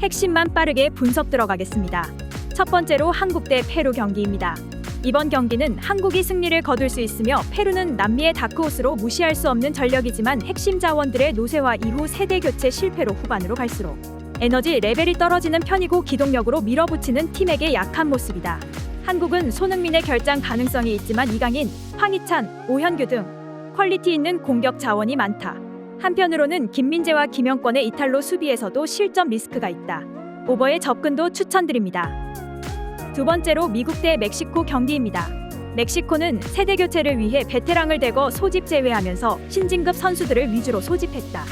핵심만 빠르게 분석 들어가겠습니다. 첫 번째로 한국 대 페루 경기입니다. 이번 경기는 한국이 승리를 거둘 수 있으며 페루는 남미의 다크호스로 무시할 수 없는 전력이지만 핵심 자원들의 노쇠화 이후 세대 교체 실패로 후반으로 갈수록 에너지 레벨이 떨어지는 편이고 기동력으로 밀어붙이는 팀에게 약한 모습이다. 한국은 손흥민의 결장 가능성이 있지만 이강인, 황희찬, 오현규 등 퀄리티 있는 공격 자원이 많다. 한편으로는 김민재와 김영권의 이탈로 수비에서도 실점 리스크가 있다. 오버의 접근도 추천드립니다. 두 번째로 미국 대 멕시코 경기입니다. 멕시코는 세대 교체를 위해 베테랑을 대거 소집 제외하면서 신진급 선수들을 위주로 소집했다.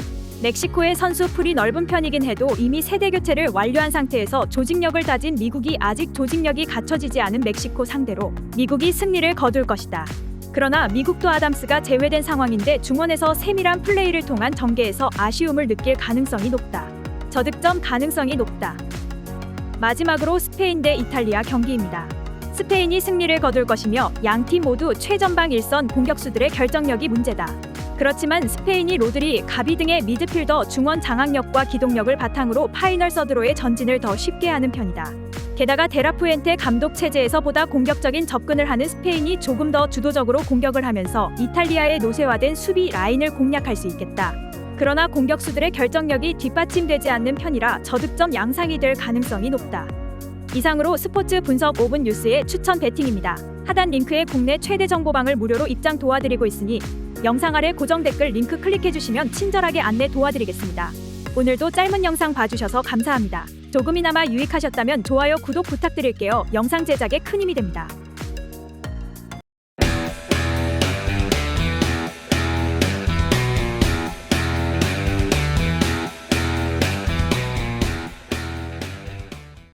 멕시코의 선수 풀이 넓은 편이긴 해도 이미 세대 교체를 완료한 상태에서 조직력을 다진 미국이 아직 조직력이 갖춰지지 않은 멕시코 상대로 미국이 승리를 거둘 것이다. 그러나 미국도 아담스가 제외된 상황인데 중원에서 세밀한 플레이를 통한 전개에서 아쉬움을 느낄 가능성이 높다. 저득점 가능성이 높다. 마지막으로 스페인 대 이탈리아 경기입니다. 스페인이 승리를 거둘 것이며 양 팀 모두 최전방 일선 공격수들의 결정력이 문제다. 그렇지만 스페인이 로드리, 가비 등의 미드필더 중원 장악력과 기동력을 바탕으로 파이널 서드로의 전진을 더 쉽게 하는 편이다. 게다가 데라푸엔테 감독 체제에서 보다 공격적인 접근을 하는 스페인이 조금 더 주도적으로 공격을 하면서 이탈리아의 노쇠화된 수비 라인을 공략할 수 있겠다. 그러나 공격수들의 결정력이 뒷받침되지 않는 편이라 저득점 양상이 될 가능성이 높다. 이상으로 스포츠 분석 5분 뉴스의 추천 배팅입니다. 하단 링크에 국내 최대 정보방을 무료로 입장 도와드리고 있으니 영상 아래 고정 댓글 링크 클릭해 주시면 친절하게 안내 도와드리겠습니다. 오늘도 짧은 영상 봐주셔서 감사합니다. 조금이나마 유익하셨다면 좋아요, 구독 부탁드릴게요. 영상 제작에 큰 힘이 됩니다.